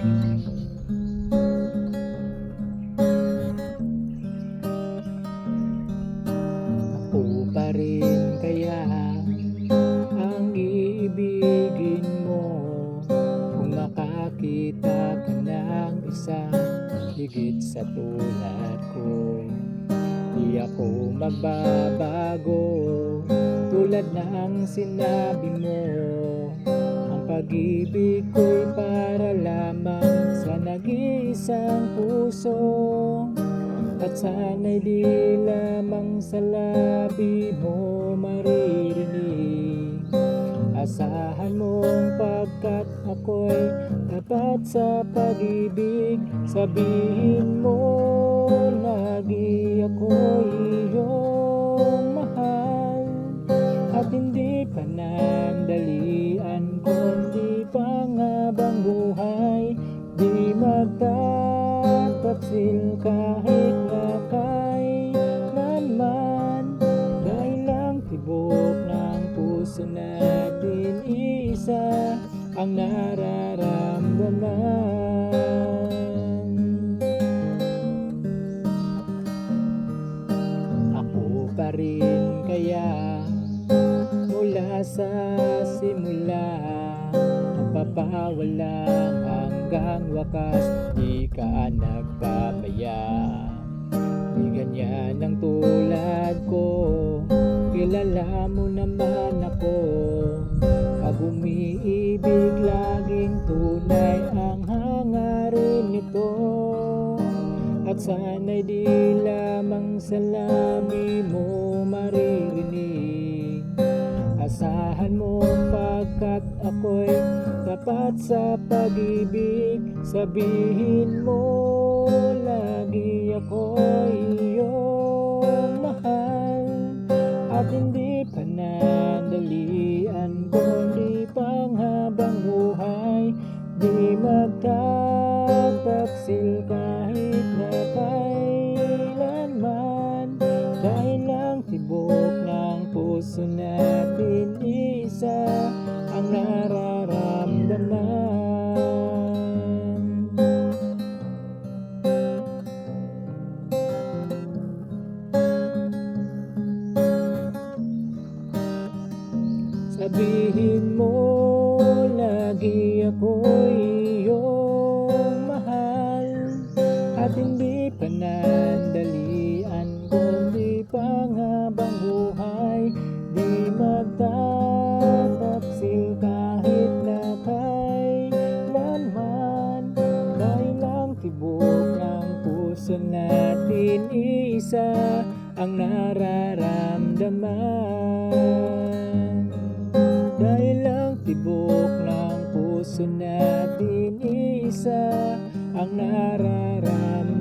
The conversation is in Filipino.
Ako pa rin kaya ang ibigin mo Kung makakita ka ng isang higit sa tulad ko. Di ako magbabago tulad ng sinabi mo ang pag-ibig ko'y para lamang sa nag-iisang puso. At sana'y di lamang sa labi mo maririnig. Asahan mong pagkat ako'y tapat sa pag-ibig Sabihin mo lagi ako'y iyong pangabang buhay Di magtataksil kahit na kailanman Dahil lang tibok ng puso natin isa ang nararamdaman. Ako pa rin kaya mula sa simula Napapawalang hanggang wakas Di ka nagpapaya. Di ganyan ang tulad ko Kilala mo naman ako. Pag umiibig laging tunay ang hangarin nito. At sana'y di lamang sa labi mo maririnig. Asahan mo pagkat ako'y tapat sa pag-ibig Sabihin mo lagi ako'y Sabihin mo lagi ako'y iyong mahal. At hindi panandalian kundi panghabang buhay. Di magtataksil kahit na kailanman. Dahil lang tibok ng puso natin isa ang nararamdaman tibok ng puso natin isa ang nararamdaman